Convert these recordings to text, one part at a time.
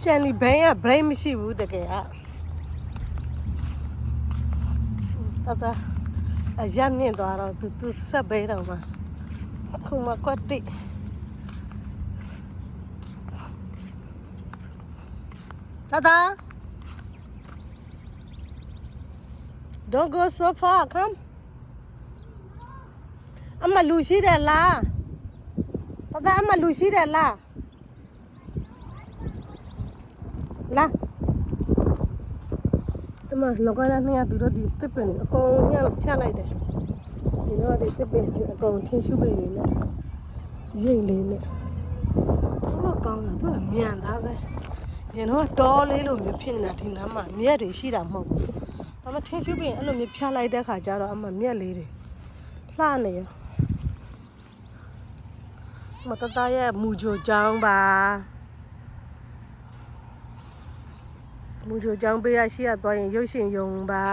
ရှန်ဒီဘိန်းက brain မရှိဘူးတကယ်ကတတအရမြင့်သွားတော့သူသူဆက်ပေးတော့မှာခုမှကွက်တိတတ Don't go so far come အမလူရှိတယ်လားတတအမလူရှိတယ်လား လာအမလောကရနှစ်ရသူတို့ဒီတစ်ပင်အကုန်ညလောက်ဖြတ်လိုက်တယ်ဒီတော့ဒီတစ်ပင်အကုန်ထင်းရှုပ်ပင်နေနဲ့ရိတ်လေးနဲ့တော့ကောင်းတာသူကမြန်သားပဲရင်တော့တောလေးလိုမျိုးဖြစ်နေတာဒီနားမှာမြက်တွေရှိတာမဟုတ်ဘူးဒါမှထင်းရှုပ်ပင်အဲ့လိုမျိုးဖြတ်လိုက်တဲ့ခါကျတော့အမမြက်လေးတွေလှနေရောမတတရဲ့မူဂျိုချောင်းပါ မူဂျိုချောင်းပေးရရှိရသွားရင်ရုပ်ရှင်ယုံပါ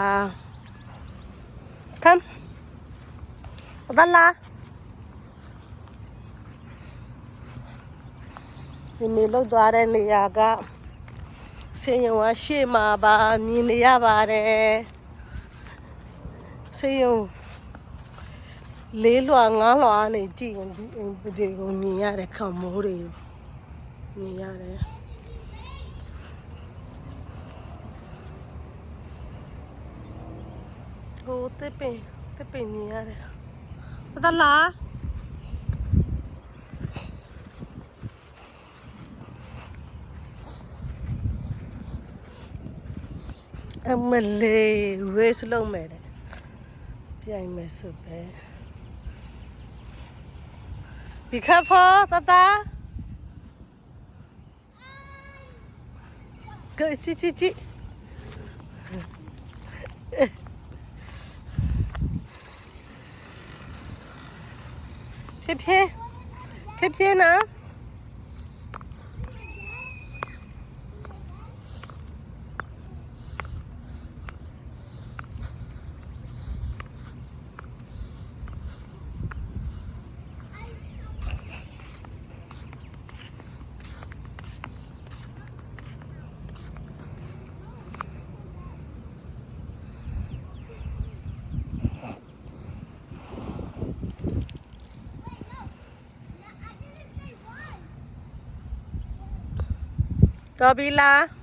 ကမ်တလာဒီနေ့လောက်သွားတဲ့နေရာကစင်ရုံကရှေ့မှာပါမြင်နေရပါတယ်စင်ရုံလေးလွှာငါးလွှာနေကြည့်ရင်ဒီအိမ်တွေကိုမြင်ရတယ်ခံမိုးတွေမြင်ရတယ်ဟိုတစ်ပင်တစ်ပင်မြင်ရတယ်တလား အမလေး race လုပ်မ ယ်တဲ့ပြိုင်မယ်ဆိုပဲ Be careful တတကိုချီချီ ချီဖြည်းဖြည်းဖြည်းဖြ ည်းနော်တော်ပြီလား